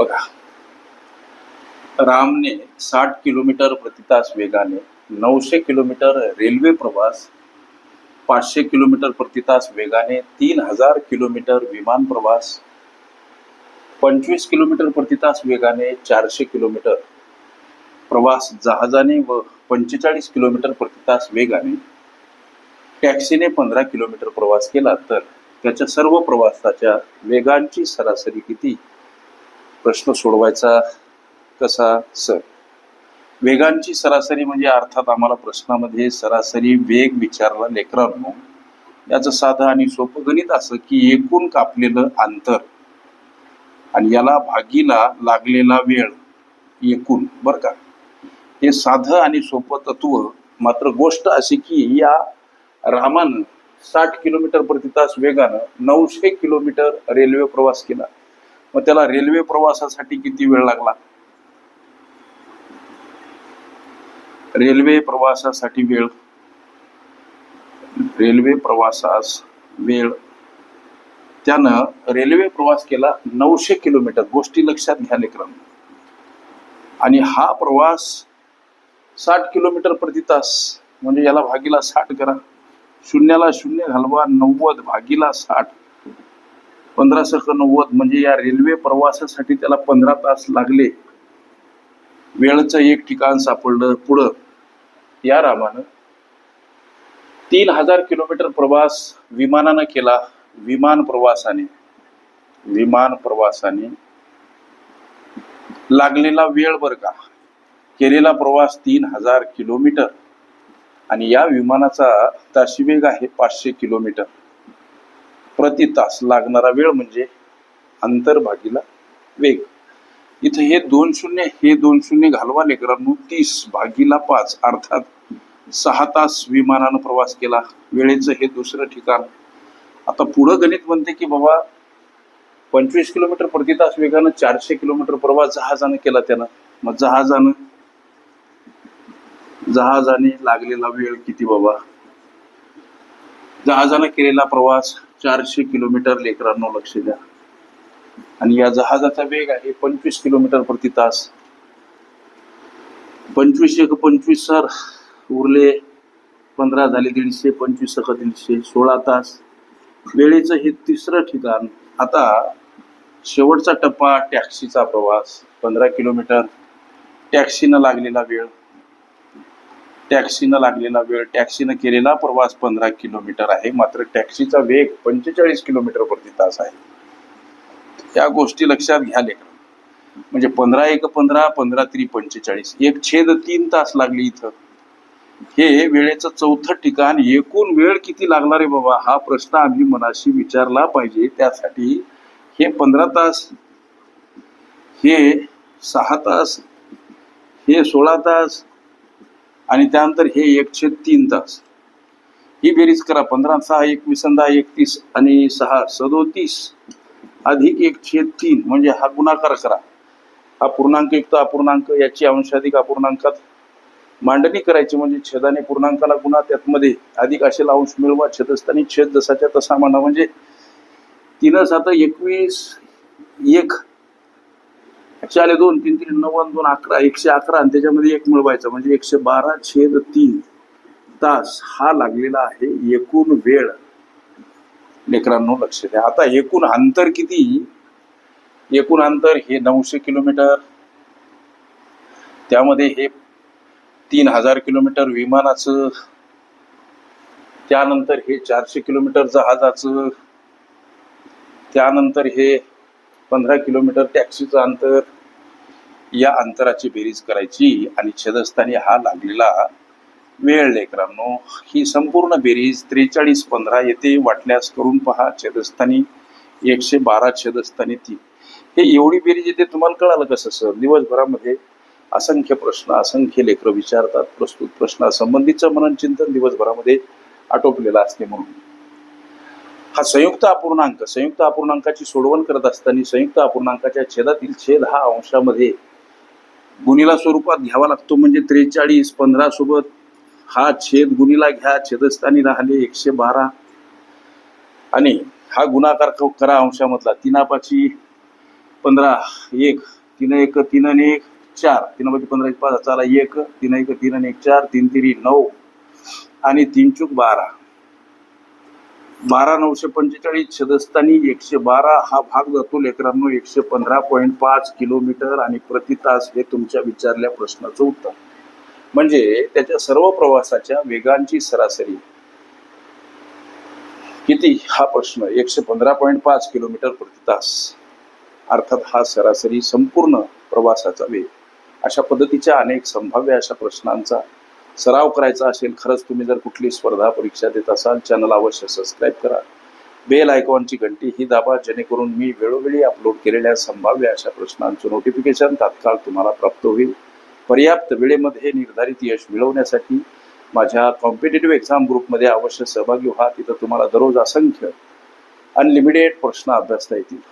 बघा. रामने साठ किलोमीटर प्रतितास वेगाने नऊशे किलोमीटर रेल्वे प्रवास पाचशे किलोमीटर प्रतितास वेगाने तीन हजार किलोमीटर विमान प्रवास पंचवीस किलोमीटर प्रति तास वेगाने चारशे किलोमीटर प्रवास जहाजाने व पंचेचाळीस किलोमीटर प्रतितास वेगाने टॅक्सीने पंधरा किलोमीटर प्रवास केला तर त्याच्या सर्व प्रवासाच्या वेगांची सरासरी किती? प्रश्न सोडवायचा कसा सर? वेगांची सरासरी म्हणजे अर्थात आम्हाला प्रश्नामध्ये सरासरी वेग विचारला लेकरांनो याचं साधं आणि सोपं गणित असं की एकूण कापलेलं अंतर आणि याला भागीला लागलेला वेळ एकूण बरं का? हे साधं आणि सोपं तत्व मात्र गोष्ट अशी की या रामानं साठ किलोमीटर प्रति तास वेगानं नऊशे किलोमीटर रेल्वे प्रवास केला. मग त्याला रेल्वे प्रवासासाठी किती वेळ लागला? रेल्वे प्रवासासाठी वेळ. रेल्वे प्रवासास वेळ. त्यानं रेल्वे प्रवास केला नऊशे किलोमीटर. गोष्टी लक्षात घ्या लेकरांनो. आणि हा प्रवास साठ किलोमीटर प्रति तास म्हणजे याला भागीला साठ करा. शून्याला शून्य घालवा नव्वद भागीला साठ. पंधरा सख नव्वद म्हणजे या रेल्वे प्रवासासाठी त्याला पंधरा तास लागले. वेळचं एक ठिकाण सापडलं पुढं. या रामानं तीन हजार किलोमीटर प्रवास विमानानं केला. विमान प्रवासाने. विमान प्रवासाने लागलेला वेळ बर का? केलेला प्रवास तीन हजार किलोमीटर. आणि या विमानाचा ताशी वेग आहे पाचशे किलोमीटर. प्रति तास लागणारा वेळ म्हणजे अंतर भागीला वेग. इथं हे दोन शून्य हे दोन शून्य घालवा लेकरांनो. तीस भागीला पाच अर्थात सहा तास विमानानं प्रवास केला. वेळेचं हे दुसरं ठिकाण. आता पुढं गणित म्हणते की बाबा पंचवीस किलोमीटर प्रति तास वेगानं चारशे किलोमीटर प्रवास जहाजानं केला त्यानं. मग जहाजानं जहाजाने लागलेला वेळ किती बाबा? जहाजानं केलेला प्रवास चारशे किलोमीटर लेकरांनो लक्ष द्या. आणि या जहाजाचा वेग आहे पंचवीस किलोमीटर प्रति तास. पंचवीस एक पंचवीस सर उरले पंधरा झाले दीडशे पंचवीस सक दीडशे सोळा तास. वेळेचं हे तिसरं ठिकाण. आता शेवटचा टप्पा टॅक्सीचा प्रवास पंधरा किलोमीटर. टॅक्सीनं लागलेला वेळ. टॅक्सीनं लागलेला वेळ टॅक्सीनं केलेला प्रवास पंधरा किलोमीटर आहे. मात्र टॅक्सीचा वेग पंचेचाळीस किलोमीटर प्रति तास आहे. या गोष्टी लक्षात घ्या लेकर. म्हणजे पंधरा एक पंधरा पंधरा त्री पंचेचाळीस. एक छेद तीन तास लागली इथं. हे वेळेचं चौथं ठिकाण. एकूण वेळ किती लागणार आहे बाबा? हा प्रश्न आम्ही मनाशी विचारला पाहिजे. त्यासाठी हे पंधरा तास हे सहा तास हे सोळा तास आणि त्यानंतर हे एकशे तीन तास. ही बेरीज करा. पंधरा सहा एकवीस दहा एकतीस आणि सहा सदोतीस अधिक एकशे तीन म्हणजे हा गुणाकार करा. हा पूर्णांक युक्त अपूर्णांक याची अंशाधिक अपूर्णांकात मांडणी करायची म्हणजे छेदाने पूर्णांकाला गुणा. त्यातमध्ये अधिक असेल अंश मिळवा. छेदस्थानी छेद जसाच्या तसा मांडा. म्हणजे तीन सात एकवीस एक चाले दोन तीन तीन नव्वद दोन अकरा एकशे अकरा आणि त्याच्यामध्ये एक मिळवायचं म्हणजे एकशे बारा छेद तीन तास हा लागलेला आहे एकूण वेळ. लेकरांनो लक्ष द्या. आता एकूण अंतर किती? एकूण अंतर हे नऊशे किलोमीटर. त्यामध्ये हे तीन हजार किलोमीटर विमानाचं त्यानंतर हे चारशे किलोमीटर जहाजाचं त्यानंतर हे पंधरा किलोमीटर टॅक्सीचं अंतर या अंतराची बेरीज करायची आणि छेदस्थानी हा लागलेला वेळ लेकरांनो ही संपूर्ण बेरीज त्रेचाळीस पंधरा येते वाटल्यास करून पहा छेदस्थानी एकशे बारा छेदस्थानी तीन. हे एवढी बेरीज येते तुम्हाला कळालं कसं सर? दिवसभरामध्ये असंख्य प्रश्न असंख्य लेकरं विचारतात प्रस्तुत प्रश्नासंबंधीचं मनन चिंतन दिवसभरामध्ये आटोपलेलं असते म्हणून. हा संयुक्त अपूर्णांक संयुक्त अपूर्णांकाची सोडवण करत असताना संयुक्त अपूर्णांकाच्या छेदातील छेद हा अंशामध्ये गुणीला स्वरूपात घ्यावा लागतो. म्हणजे त्रेचाळीस पंधरा सोबत हा छेद गुणीला घ्या छेदस्थानी राहिले एकशे बारा. आणि हा गुणाकार क- करा अंशामधला. तिनापाची पंधरा एक तीन एक तीन आणि एक चार. तीनापाची पंधरा एक पाच चाला एक तीन एक तीन आणि एक चार. तीन तिरी नऊ. आणि तीन चूक बारा. बारा नऊशे पंचेचाळीस छदस्थानी एकशे बारा हा भाग जातो लेकरांनो एकशे पंधरा पॉईंट पाच किलोमीटर आणि प्रति तास हे तुमच्या विचारल्या प्रश्नाचं उत्तर. म्हणजे त्याच्या सर्व प्रवासाच्या वेगांची सरासरी किती? हा प्रश्न एकशे पंधरा पॉईंट पाच किलोमीटर प्रति तास. अर्थात हा सरासरी संपूर्ण प्रवासाचा वेग. अशा पद्धतीच्या अनेक संभाव्य अशा प्रश्नांचा सराव करायचा असेल खरंच तुम्ही जर कुठली स्पर्धा परीक्षा देत असाल चॅनल अवश्य सबस्क्राईब करा. बेल आयकॉनची घंटी ही दाबा जेणेकरून मी वेळोवेळी अपलोड केलेल्या संभाव्य अशा प्रश्नांचं नोटिफिकेशन तात्काळ तुम्हाला प्राप्त होईल. पर्याप्त वेळेमध्ये निर्धारित यश मिळवण्यासाठी माझ्या कॉम्पिटेटिव्ह एक्झाम ग्रुपमध्ये अवश्य सहभागी व्हा. तिथं तुम्हाला दररोज असंख्य अनलिमिटेड प्रश्न अभ्यासता येतील.